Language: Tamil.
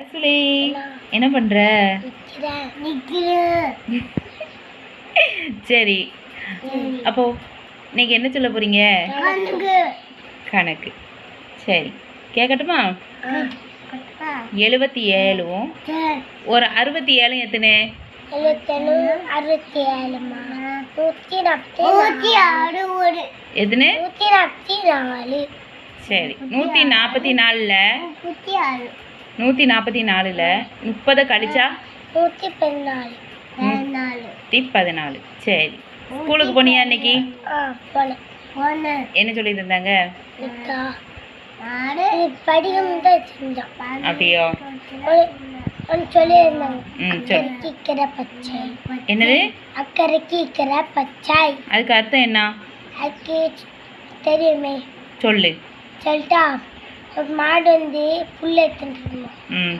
சுலே என்ன பண்ற? சரி. அப்போ இன்னைக்கு என்ன சொல்ல போறீங்க? கணக்கு. சரி. கேட்கட்டுமா எழுபத்தி ஏழும். ஒரு அறுபத்தி ஏழும் எத்தனை? எத்தனை? சரி. நூற்றி நாற்பத்தி நாலில் நூற்றி நாற்பத்தி நாலில் முப்பதை கழிச்சா? நூற்றி பதினாலு. நூற்றி பதினாலு. சரி. ஸ்கூலுக்கு போனியா இன்னைக்கு? என்ன சொல்லி. தந்தாங்க அப்படியோ என்னது? அக்கறைக்கு இக்கிற பச்சை. அதுக்கு அர்த்தம் என்ன? தெரியுமே. சொல்லு. சொல்லிட்டா ஒரு மாடு வந்து புல் எடுத்துட்டு ம்.